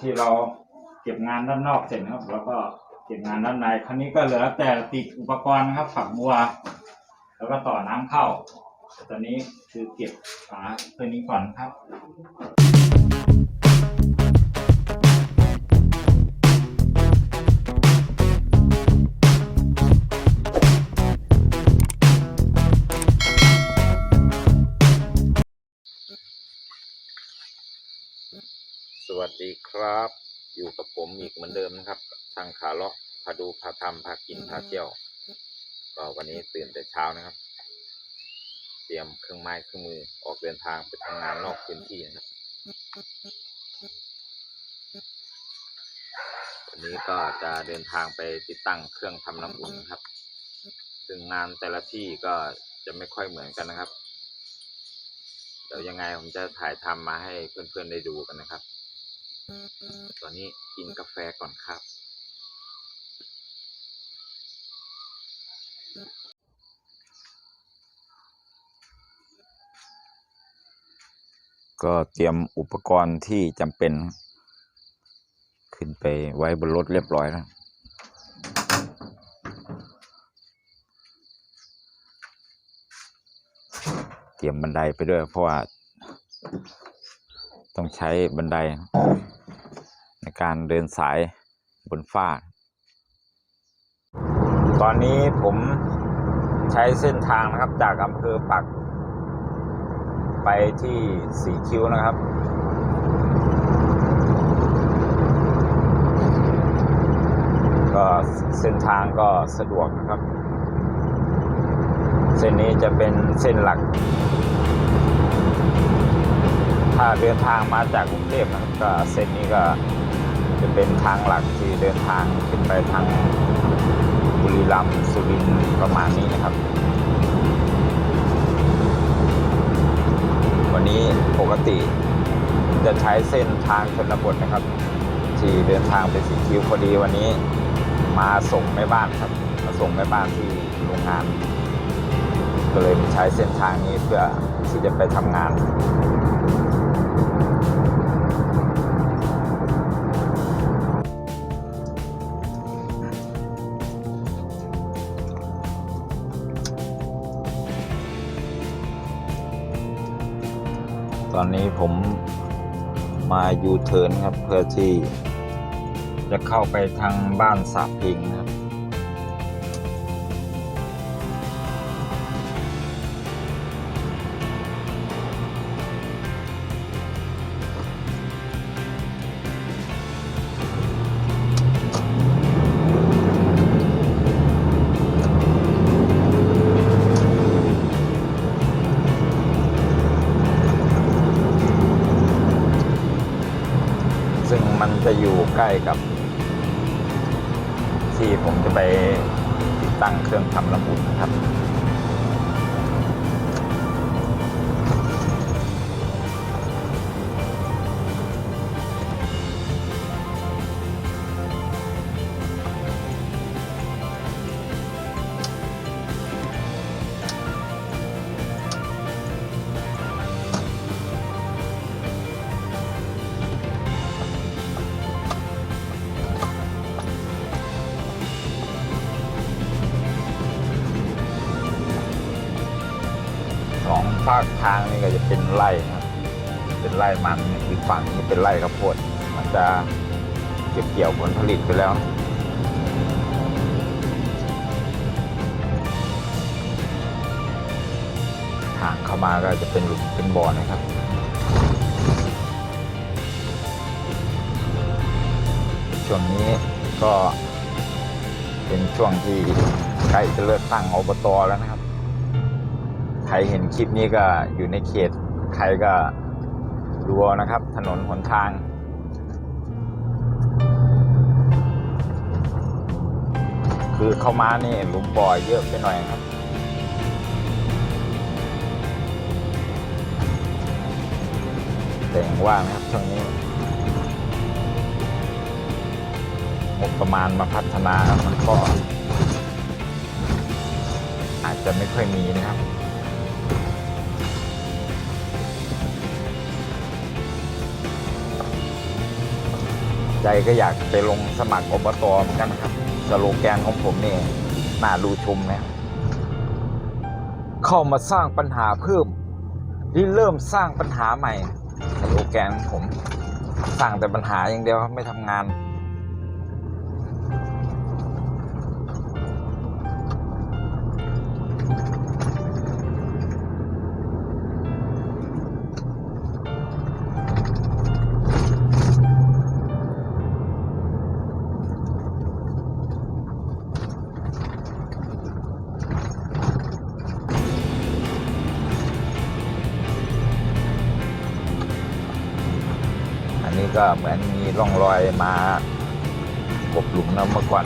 ที่เราเก็บงานด้านนอกเสร็จนะครับ แล้วก็เก็บงานด้านในครั้นี้ก็เหลือแต่ติดอุปกรณ์นะครับ ฝักบัว แล้วก็ต่อน้ำเข้าแต่ตอนนี้คือเก็บฝาตัวนี้ก่อนครับ ดีครับ อยู่กับผมอีกเหมือนเดิมนะครับ ทางขาเลาะพาดูพาทำพากินพาเที่ยวก็วันนี้ตื่นแต่เช้านะครับ เตรียมเครื่องไม้เครื่องมือออกเดินทางไปทำงานนอกพื้นที่นะครับวันนี้ก็จะเดินทางไปติดตั้งเครื่องทำน้ำอุ่นนะครับ ซึ่งงานแต่ละที่ก็จะไม่ค่อยเหมือนกันนะครับ เดี๋ยวยังไงผมจะถ่ายทำมาให้เพื่อนๆได้ดูกันนะครับ ตอนนี้กินกาแฟก่อนครับ ก็เตรียมอุปกรณ์ที่จำเป็น ขึ้นไปไว้บนรถเรียบร้อยแล้วเตรียมบันไดไปด้วยเพราะว่า ต้องใช้บันได ในการเดินสายบนฟ้า ตอนนี้ผมใช้เส้นทางนะครับจากอำเภอปัก ไปที่สีคิ้วนะครับก็เส้นทางก็สะดวกนะครับ เส้นนี้จะเป็นเส้นหลัก ถ้าเดินทางมาจากกรุงเทพนะครับก็เส้นนี้ก็จะเป็นทางหลักที่เดินทางขึ้นไปทางบุรีรัมย์สุรินทร์ประมาณนี้นะครับ วันนี้ปกติจะใช้เส้นทางชนบทนะครับ ที่เดินทางไปสีคิ้วพอดีวันนี้มาส่งแม่บ้านครับมาส่งแม่บ้านที่โรงงาน ก็เลยใช้เส้นทางนี้เพื่อที่จะไปทำงาน ตอนนี้ผมมายูเทิร์นครับเพื่อที่จะเข้าไปทางบ้านสาพิง จะอยู่ใกล้กับ ที่ผมจะไปติดตั้งเครื่องทำน้ำอุ่นนะครับ ภาคทางนี่ก็จะเป็นไร่ครับ เป็นไร่มันอีกฝั่งนี้เป็นไร่ข้าวโพดมันจะเก็บเกี่ยวผลผลิตไปแล้วทางเข้ามาก็จะเป็นหลุมเป็นบ่อนะครับช่วงนี้ก็เป็นช่วงที่ใกล้จะเลือกตั้งอบตแล้วนะครับ รเห็นคลิปนี้ก็อยู่ในเขตใครก็ดูเอานะครับ ถนนหนทาง คือเข้ามานี่หลุมบ่อเยอะไปหน่อยครับแต่ย่างว่านะครับช่วงนี้งบประมาณมาพัฒนามันก็อาจจะไม่ค่อยมีนะครับ ใจก็อยากไปลงสมัครอบตเหมือนกันนะครับ สโลแกนของผมนี่น่าดูชมนะเข้ามาสร้างปัญหาเพิ่มริเริ่มสร้างปัญหาใหม่สโลแกนของผมสร้างแต่ปัญหาอย่างเดียวไม่ทำงาน นี้ก็เหมือนมีร่องรอยมากบหลุมนะเมื่อก่อน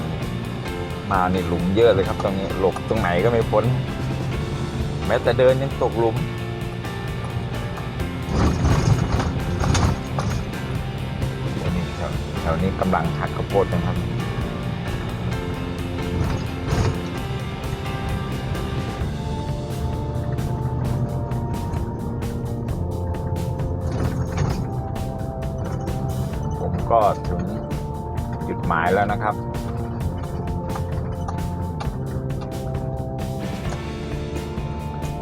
มาในหลุมเยอะเลยครับ ตรงนี้หลบตรงไหนก็ไม่พ้น แม้แต่เดินยังตกหลุมนี่แถวนี้กำลังหักข้าวโพดนะครับ ก็ถึงจุดหมายแล้วนะครับ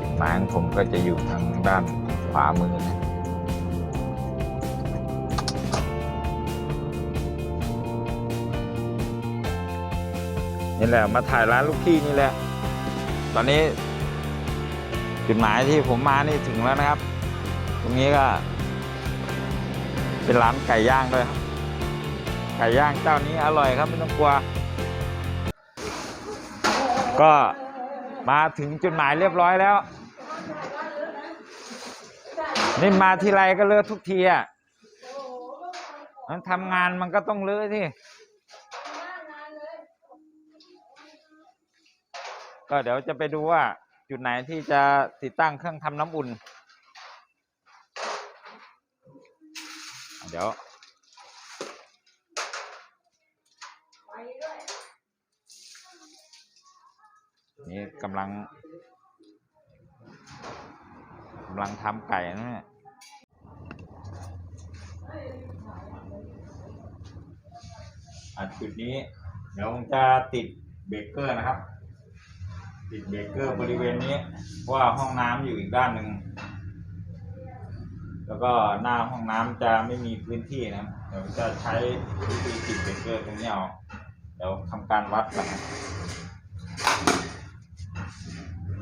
จุดหมายของผมก็จะอยู่ทางด้านขวามือนะนี่แหละมาถ่ายร้านลูกพี่นี่แหละ ตอนนี้ จุดหมายที่ผมมานี่ถึงแล้วนะครับ ตรงนี้ก็ เป็นร้านไก่ย่างด้วยครับ ไก่ย่างเจ้านี้อร่อยครับไม่ต้องกลัว ก็มาถึงจุดหมายเรียบร้อยแล้ว นี่มาทีไรก็เลอะทุกทีอะมันทำงานมันก็ต้องเลอะที่ก็เดี๋ยวจะไปดูว่าจุดไหนที่จะติดตั้งเครื่องทำน้ำอุ่น เดี๋ยว นี่กำลังกำลังทำไก่นะเนี่ยอะจุดนี้ เดี๋ยวผมจะติดเบรกเกอร์นะครับ ติดเบรกเกอร์บริเวณนี้ เพราะว่าห้องน้ำอยู่อีกด้านหนึ่ง แล้วก็หน้าห้องน้ำจะไม่มีพื้นที่นะเดี๋ยวจะใช้วิธีติดเบรกเกอร์ตรงนี้เอาเดี๋ยวทำการวัดก่อนนะ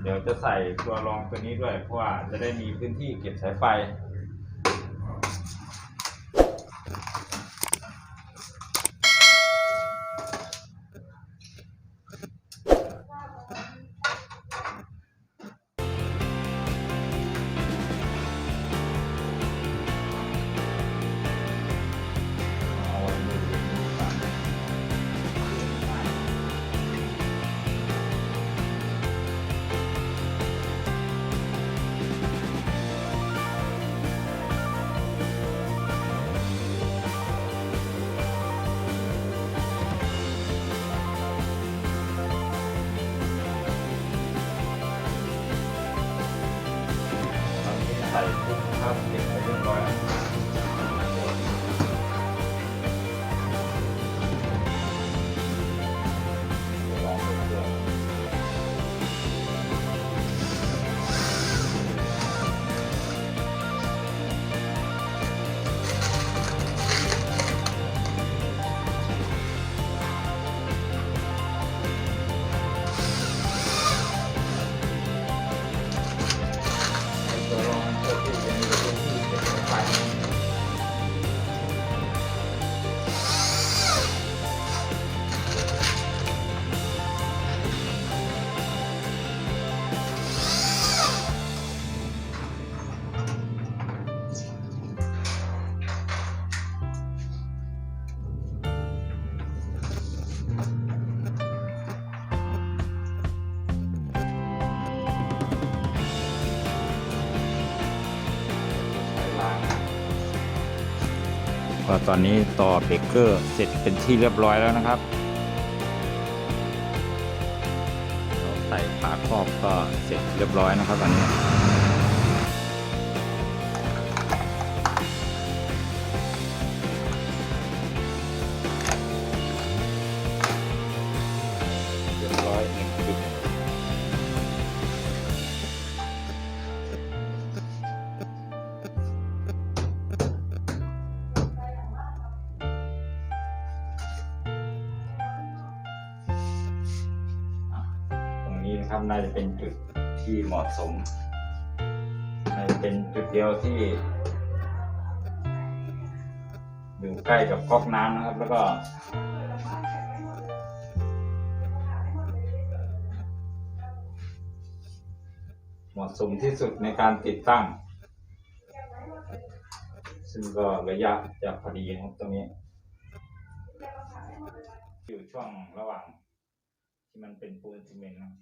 เดี๋ยวจะใส่ตัวรองตัวนี้ด้วยเพราะว่าจะได้มีพื้นที่เก็บสายไฟ ก็ตอนนี้ต่อเบรกเกอร์เสร็จเป็นที่เรียบร้อยแล้วนะครับใส่ฝาครอบก็เสร็จเรียบร้อยนะครับตอนนี้ เหมาะสมน่าจะเป็นจุดเดียวที่อยู่ใกล้กับก๊อกน้ำนะครับ แล้วก็ เหมาะสมที่สุดในการติดตั้ง ซึ่งก็ระยะจะพอดีนะครับตรงนี้ อยู่ช่วงระหว่างที่มันเป็นปูนซีเมนต์นะ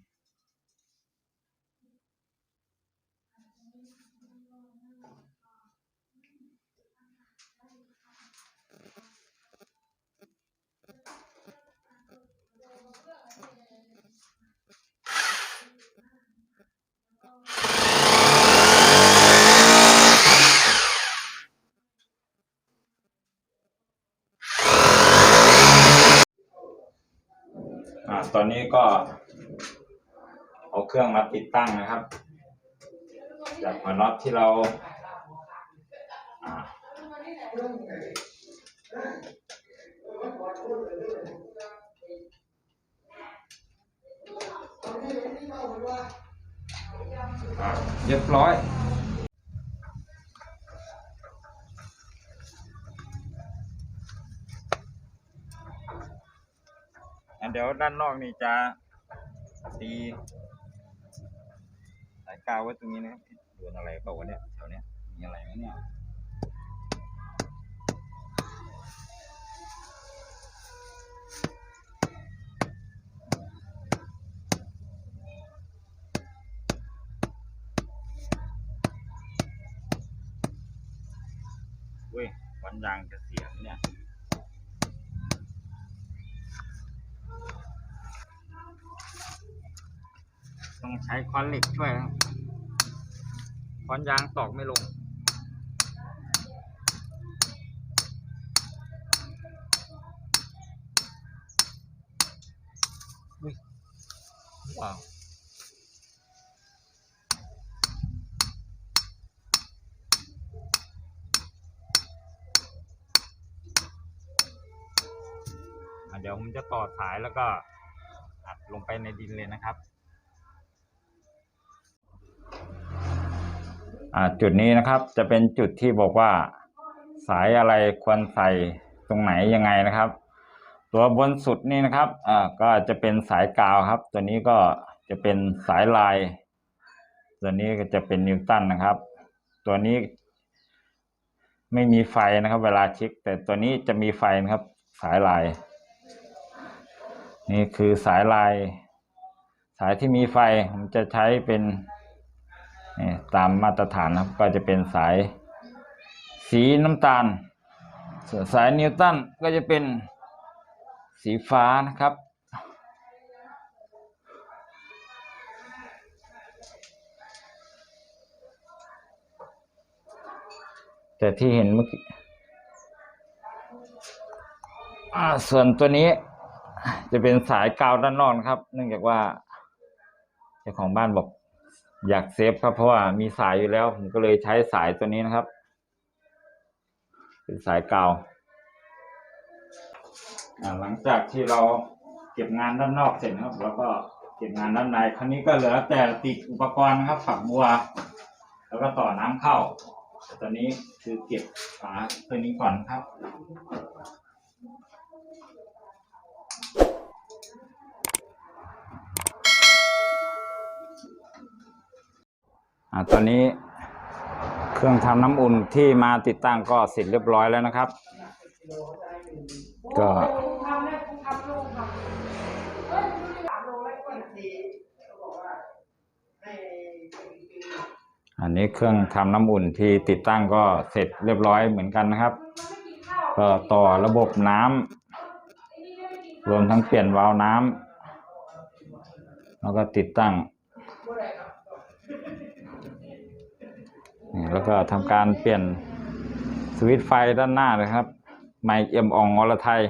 ตอนนี้ก็เอาเครื่องมาติดตั้งนะครับ จากหัวน็อตที่เราอ่าอ่าเรียบร้อย อันเด้านนอกนี่จะตีสายกาวไว้ตรงนี้นะครับโดนอะไรเปล่าวะเนี่ยแถวเนี้ยมีอะไรไหมเนี่ยเว้ยวันยางจะเสียเนี่ย ต้องใช้ คอนเหล็กช่วยครับคอนยางตอกไม่ลง ว้าวเดี๋ยวผมจะต่อสายแล้วก็อัดลงไปในดินเลยนะครับ อ่า จุดนี้นะครับจะเป็นจุดที่บอกว่า สายอะไรควรใส่ตรงไหนยังไงนะครับ ตัวบนสุดนี่นะครับอ่าก็จะเป็นสายกาวครับ ตัวนี้ก็จะเป็นสายลาย ตัวนี้ก็จะเป็นนิวตันนะครับ ตัวนี้ไม่มีไฟนะครับ เวลาเช็คแต่ตัวนี้จะมีไฟนะครับ สายลาย นี่คือสายลาย สายที่มีไฟผมจะใช้เป็น ตามมาตรฐานนะครับก็จะเป็นสายสีน้ำตาล ส่วนสายนิวตันก็จะเป็นสีฟ้านะครับ แต่ที่เห็นเมื่อกี้ส่วนตัวนี้จะเป็นสายกาวด้านนอกนะครับ เนื่องจากว่าเจ้าของบ้านบอก อยากเซฟครับเพราะว่ามีสายอยู่แล้วผมก็เลยใช้สายตัวนี้นะครับ เป็นสายกาวอ่าหลังจากที่เราเก็บงานด้านนอกเสร็จนะครับ แล้วก็เก็บงานด้านในคราวนี้ก็เหลือแต่ติดอุปกรณ์นะครับฝักบัว แล้วก็ต่อน้ำเข้าแต่ตอนนี้คือเก็บฝาตัวนี้ก่อนครับ อ่าตอนนี้เครื่องทำน้ำอุ่นที่มาติดตั้งก็เสร็จเรียบร้อยแล้วนะครับ ก็อันนี้เครื่องทำน้ำอุ่นที่ติดตั้งก็เสร็จเรียบร้อยเหมือนกันนะครับ ก็ต่อระบบน้ำรวมทั้งเปลี่ยนวาล์วน้ำแล้วก็ติดตั้งนี่ แล้วก็ทำการเปลี่ยนสวิตช์ไฟด้านหน้าเลยครับ ไมค์เอ็มอ่องอรไทย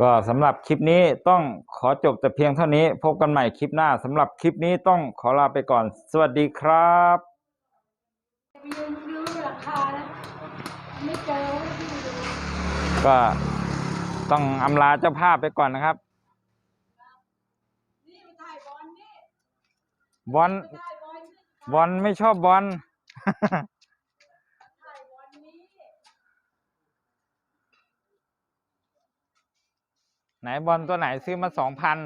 ก็สำหรับคลิปนี้ต้องขอจบแต่เพียงเท่านี้ พบกันใหม่คลิปหน้าสำหรับคลิปนี้ต้องขอลาไปก่อน สวัสดีครับก็ต้องอำลาเจ้าภาพไปก่อนนะครับ นี่มาถ่ายบอลนี่ บอลบอลไม่ชอบบอลไหนบอลตัวไหนซื้อมาสองพัน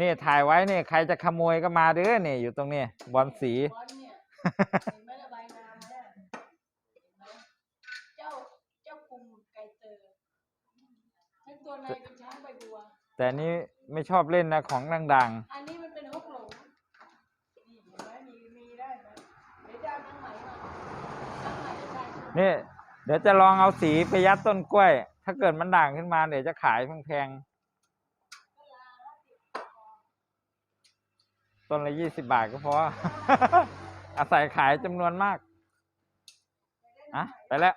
นี่ถ่ายไว้นี่ใครจะขโมยก็มาเด้อนี่อยู่ตรงนี้บอลสีบอลเนี่ยบอะเห็นไหมเจ้าเจ้ากรุงไก่เตอทั้งตัวในเป็นช้างใบบัวแต่นี่ไม่ชอบเล่นนะของดังอันนี้มันเป็นฮกหลงนี่เห็นไหมมีมีได้ไหมเดี๋ยวจะเอาทั้งไหนมาทั้งไหนจะใช่ ๆ นี่เดี๋ยวจะลองเอาสีไปยัดต้นกล้วย ถ้าเกิดมันด่างขึ้นมาเดี๋ยวจะขายแพงๆ ต้นละยี่สิบบาทก็พอ อาศัยขายจำนวนมาก อะ ไปแล้ว